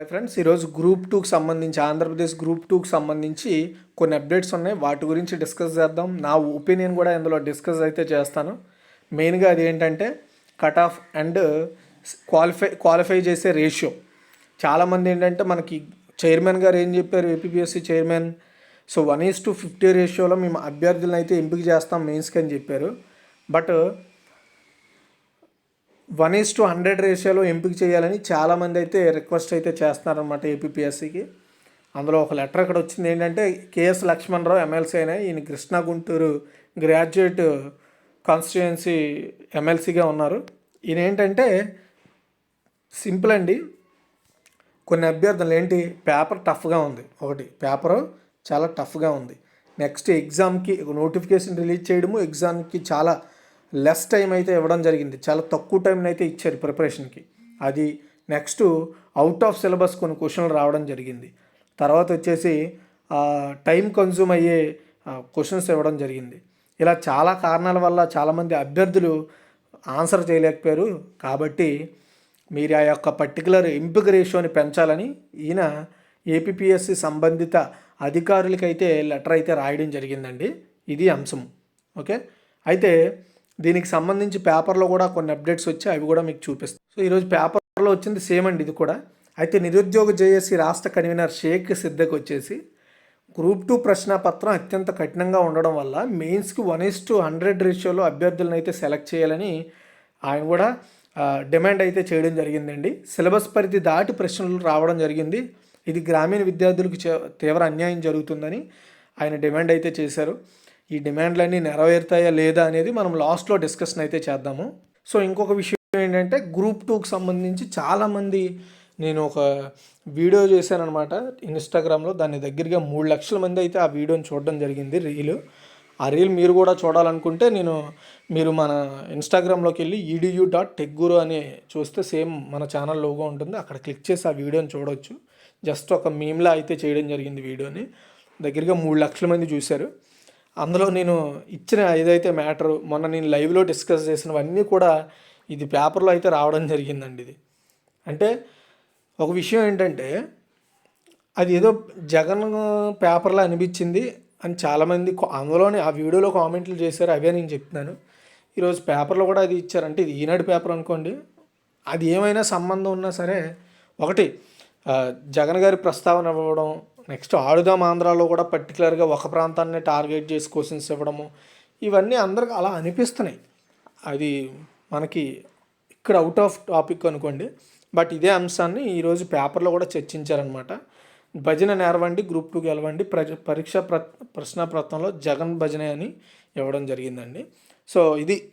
Friends ఈరోజు group టూకి సంబంధించి ఆంధ్రప్రదేశ్ గ్రూప్ టూకి సంబంధించి కొన్ని అప్డేట్స్ ఉన్నాయి. వాటి గురించి డిస్కస్ చేద్దాం. నా ఒపీనియన్ కూడా ఇందులో డిస్కస్ అయితే చేస్తాను. మెయిన్గా అది ఏంటంటే cut off and qualify qualify చేసే రేషియో చాలామంది ఏంటంటే మనకి చైర్మన్ గారు ఏం చెప్పారు? APPSC chairman so one is to fifty రేషియోలో మేము అభ్యర్థులను అయితే ఎంపిక చేస్తాం మెయిన్స్కి అని చెప్పారు. But one is to hundred రేషియోలో ఎంపిక చేయాలని చాలామంది అయితే రిక్వెస్ట్ అయితే చేస్తున్నారనమాట ఏపీఎస్సికి అందులో ఒక లెటర్ అక్కడ వచ్చింది ఏంటంటే కేఎస్ లక్ష్మణరావు ఎమ్మెల్సీ అయినా ఈయన కృష్ణా గుంటూరు గ్రాడ్యుయేట్ కాన్స్టిట్యుయెన్సీ ఎమ్మెల్సీగా ఉన్నారు. ఈయన ఏంటంటే సింపుల్ అండి. కొన్ని అభ్యర్థులు ఏంటి పేపర్ టఫ్గా ఉంది. ఒకటి పేపర్ చాలా టఫ్గా ఉంది. నెక్స్ట్ ఎగ్జామ్కి నోటిఫికేషన్ రిలీజ్ చేయడము ఎగ్జామ్కి చాలా లెస్ టైం అయితే ఇవ్వడం జరిగింది. చాలా తక్కువ టైం అయితే ఇచ్చారు ప్రిపరేషన్కి అది నెక్స్ట్ అవుట్ ఆఫ్ సిలబస్ కొన్ని క్వశ్చన్లు రావడం జరిగింది. తర్వాత వచ్చేసి టైం కన్జ్యూమ్ అయ్యే క్వశ్చన్స్ ఇవ్వడం జరిగింది. ఇలా చాలా కారణాల వల్ల చాలామంది అభ్యర్థులు ఆన్సర్ చేయలేకపోయారు. కాబట్టి మీరు ఆ యొక్క పర్టికులర్ ఎంపిక రేషియోని పెంచాలని ఈయన ఏపీఎస్సి సంబంధిత అధికారులకైతే లెటర్ అయితే రాయడం జరిగిందండి. ఇది అంశం ఓకే? అయితే దీనికి సంబంధించి పేపర్లో కూడా కొన్ని అప్డేట్స్ వచ్చి అవి కూడా మీకు చూపిస్తాను సో ఈరోజు పేపర్లో వచ్చింది సేమ్ అండి ఇది కూడా. అయితే నిరుద్యోగ జేఏసీ రాష్ట్ర కన్వీనర్ షేక్ సిద్దకు వచ్చేసి గ్రూప్ టూ ప్రశ్నపత్రం అత్యంత కఠినంగా ఉండడం వల్ల మెయిన్స్కి వన్ ఇస్ టు హండ్రెడ్ రేషియోలో అభ్యర్థులను అయితే సెలెక్ట్ చేయాలని ఆయన కూడా డిమాండ్ అయితే చేయడం జరిగిందండి. సిలబస్ పరిధి దాటి ప్రశ్నలు రావడం జరిగింది. ఇది గ్రామీణ విద్యార్థులకు తీవ్ర అన్యాయం జరుగుతుందని ఆయన డిమాండ్ అయితే చేశారు. ఈ డిమాండ్లన్నీ నెరవేరుతాయా లేదా అనేది మనం లాస్ట్లో డిస్కషన్ అయితే చేద్దాము. సో ఇంకొక విషయం ఏంటంటే గ్రూప్ టూకి సంబంధించి చాలామంది నేను ఒక వీడియో చేశానమాట ఇన్స్టాగ్రామ్లో దాని దగ్గరగా మూడు లక్షల మంది అయితే ఆ వీడియోని చూడడం జరిగింది రీల్. ఆ రీల్ మీరు కూడా చూడాలనుకుంటే నేను మీరు మన ఇన్స్టాగ్రామ్లోకి వెళ్ళి ఈడియూ డాట్ టెగ్గురు అని చూస్తే సేమ్ మన ఛానల్ లోగో ఉంటుంది. అక్కడ క్లిక్ చేసి ఆ వీడియోని చూడవచ్చు జస్ట్ ఒక మీమ్లా అయితే చేయడం జరిగింది వీడియోని. దగ్గరగా మూడు లక్షల మంది చూశారు. అందులో నేను ఇచ్చిన ఏదైతే మ్యాటర్ మొన్న నేను లైవ్లో డిస్కస్ చేసినవన్నీ కూడా ఇది పేపర్లో అయితే రావడం జరిగిందండి ఇది. అంటే ఒక విషయం ఏంటంటే అది ఏదో జగన్ పేపర్లో అనిపించింది అని చాలామంది అందులోనే ఆ వీడియోలో కామెంట్లు చేశారు అవే నేను చెప్తున్నాను. ఈరోజు పేపర్లో కూడా అది ఇచ్చారంటే ఇది ఈనాడు పేపర్ అనుకోండి. అది ఏమైనా సంబంధం ఉన్నా సరే ఒకటి జగన్ గారి ప్రస్తావన ఇవ్వడం నెక్స్ట్ ఆడుదాం ఆంధ్రాలో కూడా పర్టికులర్గా ఒక ప్రాంతాన్ని టార్గెట్ చేసి క్వశ్చన్స్ ఇవ్వడము ఇవన్నీ అందరికి అలా అనిపిస్తున్నాయి. అది మనకి ఇక్కడ అవుట్ ఆఫ్ టాపిక్ అనుకోండి బట్ ఇదే అంశాన్ని ఈరోజు పేపర్లో కూడా చర్చించారనమాట భజన నేరవండి గ్రూప్ టూ గెలవండి ప్రజ పరీక్ష ప్ర ప్రశ్నపత్రంలో జగన్ భజనే అని ఇవ్వడం జరిగిందండి. సో ఇది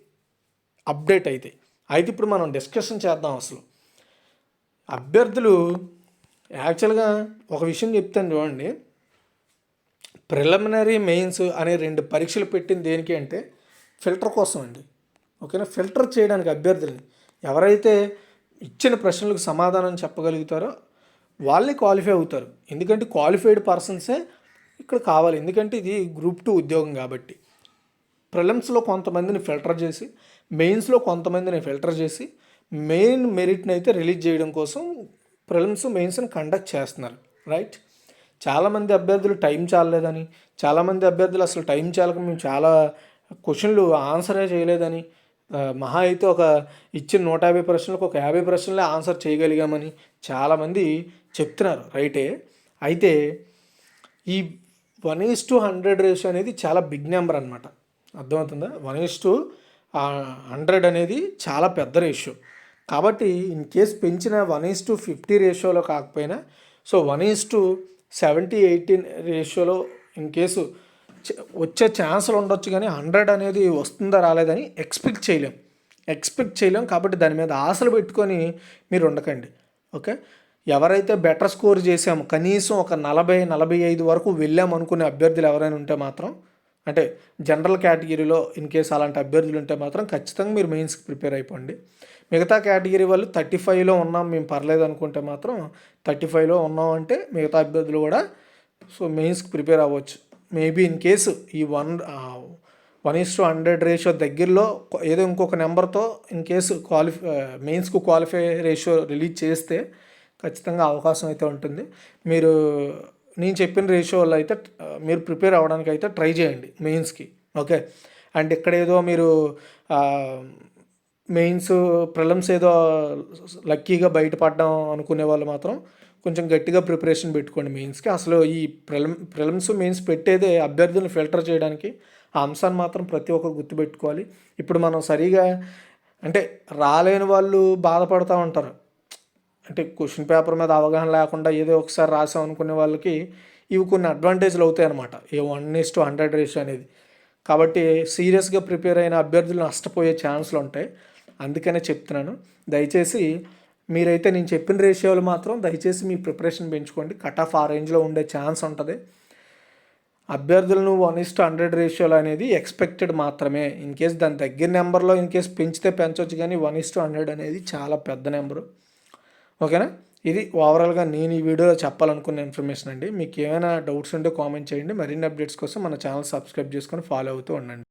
అప్డేట్ అయితే. అయితే ఇప్పుడు మనం డిస్కషన్ చేద్దాం అసలు. అభ్యర్థులు యాక్చువల్గా ఒక విషయం చెప్తాను చూడండి. ప్రిలిమినరీ మెయిన్స్ అనే రెండు పరీక్షలు పెట్టింది దేనికి అంటే ఫిల్టర్ కోసం అండి. ఓకేనా? ఫిల్టర్ చేయడానికి అభ్యర్థులని. ఎవరైతే ఇచ్చిన ప్రశ్నలకు సమాధానం చెప్పగలుగుతారో వాళ్ళే క్వాలిఫై అవుతారు. ఎందుకంటే క్వాలిఫైడ్ పర్సన్సే ఇక్కడ కావాలి. ఎందుకంటే ఇది గ్రూప్ టూ ఉద్యోగం కాబట్టి. ప్రిలిమ్స్లో కొంతమందిని ఫిల్టర్ చేసి మెయిన్స్లో కొంతమందిని ఫిల్టర్ చేసి మెయిన్ మెరిట్ని అయితే రిలీజ్ చేయడం కోసం ప్రిలిమ్స్ మెయిన్స్ని కండక్ట్ చేస్తున్నారు రైట్ చాలామంది అభ్యర్థులు టైం చాలలేదని చాలామంది అభ్యర్థులు అసలు టైం చాలక మేము చాలా క్వశ్చన్లు ఆన్సరే చేయలేదని మహా అయితే ఒక ఇచ్చిన నూట యాభై ప్రశ్నలకు ఒక యాభై ప్రశ్నలే ఆన్సర్ చేయగలిగామని చాలామంది చెప్తున్నారు రైటే అయితే ఈ one is to hundred ratio అనేది చాలా బిగ్ నెంబర్ అనమాట అర్థమవుతుందా? వన్ ఈస్ టు హండ్రెడ్ అనేది చాలా పెద్ద రేషియో. కాబట్టి ఇన్ కేస్ పెంచిన వన్ ఈస్ టు ఫిఫ్టీ రేషియోలో కాకపోయినా so one is to seventy eighteen రేషియోలో ఇన్ కేసు వచ్చే ఛాన్సులు ఉండొచ్చు కానీ హండ్రెడ్ అనేది వస్తుందా రాలేదని ఎక్స్పెక్ట్ చేయలేం. ఎక్స్పెక్ట్ చేయలేం కాబట్టి దాని మీద ఆశలు పెట్టుకొని మీరు ఉండకండి. ఓకే ఎవరైతే బెటర్ స్కోర్ చేసామో కనీసం ఒక నలభై నలభై ఐదు వరకు వెళ్ళాము అనుకునే అభ్యర్థులు ఎవరైనా ఉంటే మాత్రం అంటే జనరల్ కేటగిరీలో ఇన్ కేస్ అలాంటి అభ్యర్థులు ఉంటే మాత్రం ఖచ్చితంగా మీరు మెయిన్స్కి ప్రిపేర్ అయిపోండి. మిగతా కేటగిరీ వాళ్ళు థర్టీ ఫైవ్లో ఉన్నాం మేము పర్లేదు అనుకుంటే మాత్రం థర్టీ ఫైవ్లో ఉన్నాం అంటే మిగతా అభ్యర్థులు కూడా సో మెయిన్స్కి ప్రిపేర్ అవ్వచ్చు. మేబీ ఇన్ కేసు ఈ one one is to hundred ratio దగ్గరలో ఏదో ఇంకొక నెంబర్తో ఇన్ కేసు క్వాలిఫై మెయిన్స్కు క్వాలిఫై రేషియో రిలీజ్ చేస్తే ఖచ్చితంగా అవకాశం అయితే ఉంటుంది. మీరు నేను చెప్పిన రేషియోలో అయితే మీరు ప్రిపేర్ అవ్వడానికి అయితే ట్రై చేయండి మెయిన్స్కి ఓకే అండ్ ఇక్కడ ఏదో మీరు మెయిన్స్ ప్రిలమ్స్ ఏదో లక్కీగా బయటపడడం అనుకునే వాళ్ళు మాత్రం కొంచెం గట్టిగా ప్రిపరేషన్ పెట్టుకోండి మెయిన్స్కి అసలు ఈ ప్రిలం ప్రిలమ్స్ మెయిన్స్ పెట్టేదే అభ్యర్థులను ఫిల్టర్ చేయడానికి ఆ అంశాన్ని మాత్రం ప్రతి ఒక్కరు గుర్తుపెట్టుకోవాలి. ఇప్పుడు మనం సరిగా అంటే రాలేని వాళ్ళు బాధపడుతూ ఉంటారు. అంటే క్వశ్చన్ పేపర్ మీద అవగాహన లేకుండా ఏదో ఒకసారి రాసాం అనుకునే వాళ్ళకి ఇవి కొన్ని అడ్వాంటేజ్లు అవుతాయి అనమాట ఏ one is to hundred ratio అనేది. కాబట్టి సీరియస్గా ప్రిపేర్ అయిన అభ్యర్థులు నష్టపోయే ఛాన్స్లు ఉంటాయి. అందుకనే చెప్తున్నాను. దయచేసి మీరైతే నేను చెప్పిన రేషియోలు మాత్రం దయచేసి మీ ప్రిపరేషన్ పెంచుకోండి. కట్ ఆఫ్ ఆ రేంజ్లో ఉండే ఛాన్స్ ఉంటుంది. అభ్యర్థులను వన్ ఇస్ టు హండ్రెడ్ రేషియోలు అనేది ఎక్స్పెక్టెడ్ మాత్రమే. ఇన్ కేస్ దాని దగ్గర నెంబర్లో ఇన్ కేస్ పెంచితే పెంచవచ్చు కానీ వన్ ఇస్ టు హండ్రెడ్ అనేది చాలా పెద్ద నెంబరు ఓకేనా? ఇది ఓవరాల్గా నేను ఈ వీడియోలో చెప్పాలనుకున్న ఇన్ఫర్మేషన్ అండి. మీకు ఏమైనా డౌట్స్ ఉంటే కామెంట్ చేయండి. మరిన్ని అప్డేట్స్ కోసం మన ఛానల్ సబ్స్క్రైబ్ చేసుకొని ఫాలో అవుతూ ఉండండి.